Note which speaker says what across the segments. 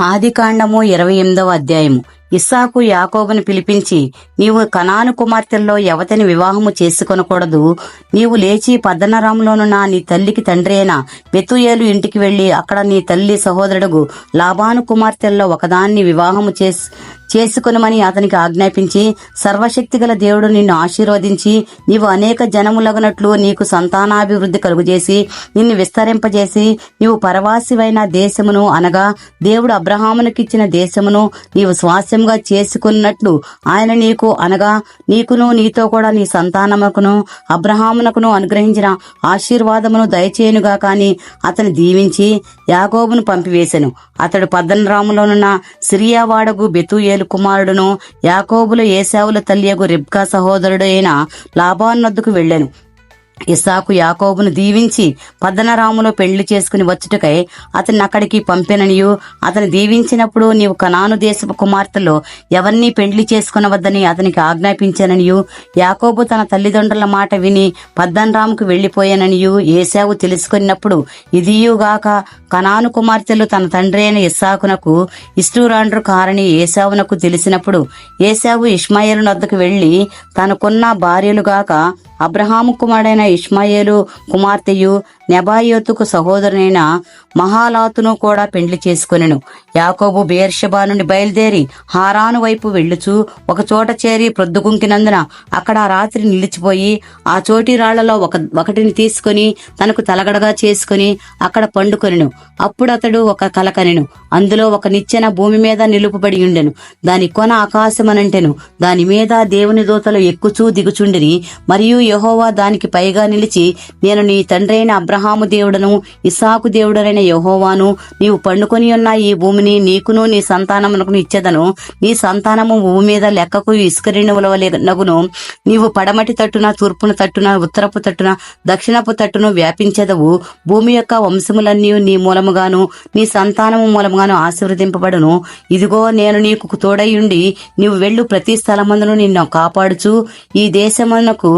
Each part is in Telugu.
Speaker 1: ఆదికాండము ఇరవై ఎనిమిదవ అధ్యాయము. ఇస్సాకు యాకోబును పిలిపించి నీవు కనాను కుమార్తెల్లో యవతని వివాహము చేసుకొనకూడదు. నీవు లేచి పద్దనరాములోనున్న నీ తల్లికి తండ్రి అయిన బెతుయేలు ఇంటికి వెళ్ళి అక్కడ నీ తల్లి సహోదరుడుగు లాభాను కుమార్తెల్లో ఒకదాన్ని వివాహము చేసి చేసుకునమని అతనికి ఆజ్ఞాపించి సర్వశక్తిగల దేవుడు నిన్ను ఆశీర్వదించి నీవు అనేక జనములగనట్లు నీకు సంతానాభివృద్ధి కలుగుజేసి నిన్ను విస్తరింపజేసి నీవు పరవాసివైన దేశమును అనగా దేవుడు అబ్రహామునికిచ్చిన దేశమును నీవు స్వాస్యంగా చేసుకున్నట్లు ఆయన నీకు అనగా నీకును నీతో కూడా నీ సంతానముకును అబ్రహామునకును అనుగ్రహించిన ఆశీర్వాదమును దయచేయునుగా కాని అతని దీవించి యాగోబును పంపివేశాను అతడు పద్దనరాములోనున్న సిరియావాడగు బెతుయేలు కుమారుడును యాకోబులు ఏసావుల తల్లియగు రిబ్కా సహోదరుడు అయిన లాభాన్నద్దుకు వద్దకు ఇసాకు యాకోబును దీవించి పద్దనరాములో పెళ్ళి చేసుకుని వచ్చుటకై అతన్ని అక్కడికి పంపిననియు. అతను దీవించినప్పుడు నీవు కనాను దేశపు కుమార్తెలో ఎవరిని పెళ్ళి చేసుకునవద్దని అతనికి ఆజ్ఞాపించాననియు. యాకోబు తన తల్లిదండ్రుల మాట విని పద్దనరాముకు వెళ్ళిపోయాననియు ఏసావు తెలుసుకున్నప్పుడు ఇదియుగాక కనాను కుమార్తెలు తన తండ్రి అయిన ఇస్సాకునకు ఇష్టూరాండ్రు కారని ఏసావునకు తెలిసినప్పుడు ఏసావు ఇష్మాయేలు వద్దకు వెళ్ళి తనకున్న భార్యలుగాక అబ్రహాము కుమారుడైన ఇష్మాయేలు కుమార్తెయు నెబాయోతుకు సహోదరునైన మహాలాతును కూడా పెండ్లి చేసుకొనెను. యాకోబు బేర్షబా నుండి బయలుదేరి హారాను వైపు వెళ్ళుచు ఒక చోట చేరి ప్రొద్దుగుంకినందున అక్కడ రాత్రి నిలిచిపోయి ఆ చోటి రాళ్ళలో ఒక ఒకటిని తీసుకుని తనకు తలగడగా చేసుకుని అక్కడ పండుకొనెను. అప్పుడు అతడు ఒక కలకనెను అందులో ఒక నిచ్చెన భూమి మీద నిలుపుబడి ఉండెను. దాని కొన ఆకాశమనంటెను. దాని మీద దేవుని దూతలు ఎక్కుచూ దిగుచుండిరి. మరియు యహోవా దానికి పైగా నిలిచి నేను నీ తండ్రి అయిన అబ్రహాము దేవుడను ఇసాకు దేవుడనైన యహోవాను నీవు పండుకొని ఉన్న ఈ భూమిని నీకును నీ సంతానమునకును ఇచ్చేదను. నీ సంతానము భూమి మీద లెక్కకు ఇసుకరిణువుల నగును. నీవు పడమటి తట్టున తూర్పున తట్టున ఉత్తరపు తట్టున దక్షిణపు తట్టును వ్యాపించెదవు. భూమి యొక్క వంశములన్నీ నీ మూలముగాను నీ సంతానము మూలముగాను ఆశీర్వదింపబడును. ఇదిగో నేను నీకు తోడయుండి నీవు వెళ్ళు ప్రతి స్థలమందును నిన్ను కాపాడుచు. ఈ దేశమునకు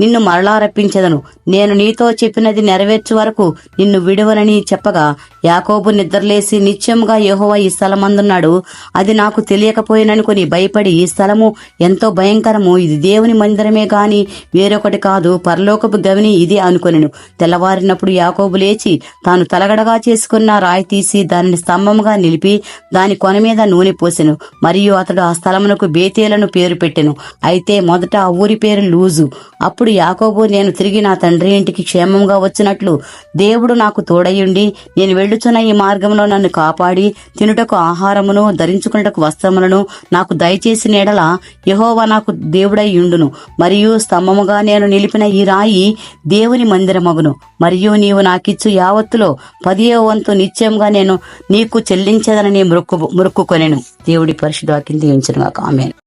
Speaker 1: నిన్ను మరలా రప్పించెదను. నేను నీతో చెప్పినది నెరవేర్చు వరకు నిన్ను విడవనని చెప్పగా యాకోబు నిద్రలేసి నిత్యముగా యహోవ ఈ స్థలమందున్నాడు. అది నాకు తెలియకపోయిననుకొని భయపడి ఈ స్థలము ఎంతో భయంకరము. ఇది దేవుని మందిరమే గాని వేరొకటి కాదు. పరలోకపు గవిని ఇది అనుకొనెను. తెల్లవారినప్పుడు యాకోబు లేచి తాను తలగడగా చేసుకున్న రాయి తీసి దానిని స్తంభముగా నిలిపి దాని కొన మీద నూనె పోసెను. మరియు అతడు ఆ స్థలమునకు బేతేలను పేరు పెట్టెను. అయితే మొదట ఆ ఊరి పేరు లూజు. అప్పుడు యాకోబు నేను తిరిగి నా తండ్రి ఇంటికి క్షేమంగా వచ్చినట్లు దేవుడు నాకు తోడయుండి నేను వెళ్ళుచున్న ఈ మార్గంలో నన్ను కాపాడి తినుటకు ఆహారమును ధరించుకున్నటకు వస్త్రములను నాకు దయచేసి నీడల యహోవా నాకు దేవుడై ఉండును మరియు స్తంభముగా నేను నిలిపిన ఈ రాయి దేవుని మందిరమగును. మరియు నీవు నాకిచ్చు యావత్తులో పదియో వంతు నిత్యంగా నేను నీకు చెల్లించదనని మొక్కు మొక్కుకొనెను. దేవుడి పరిశుద్ధ కింద దీవించను ఆమె